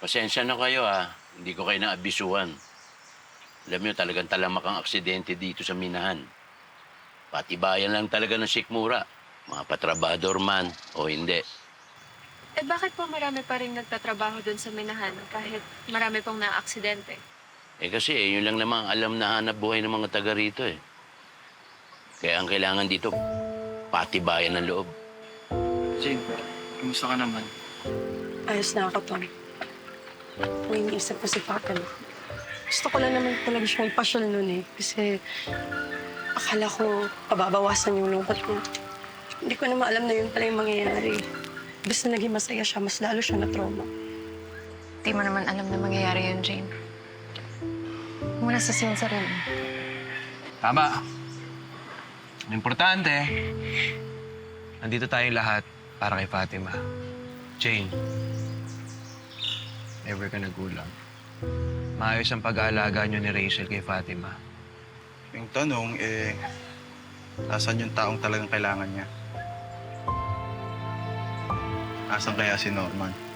Pasensya na kayo ah. Hindi ko kayo naabisuhan. Alam niyo, talagang talamak ang aksidente dito sa minahan. Patibayan lang talaga ng sikmura. Mga patrabador man o hindi. Eh bakit po marami pa rin nagtatrabaho doon sa minahan kahit marami pong na-aksidente? Eh kasi eh, yun lang naman ang alam na hanap buhay ng mga taga rito eh. Kaya ang kailangan dito, patibayan ng loob. Jane, kumusta ka naman? Ayos na ako, Tom. May iniisip ko si Fatima. Gusto ko lang naman talaga siyang ipasyal noon eh. Kasi akala ko pababawasan yung lungkot niya. Hindi ko naman alam na yun pala yung mangyayari. Basta naging masaya siya, mas lalo siya na trauma. Di mo naman alam na mangyayari yun, Jane. Na sisiyan sa rin. Tama. Ang importante, nandito tayong lahat para kay Fatima. Jane, never ka nagulang. Maayos ang pag-aalaga niyo ni Rachel kay Fatima. Yung tanong, eh, nasan yung taong talagang kailangan niya? Nasaan kaya si Norman?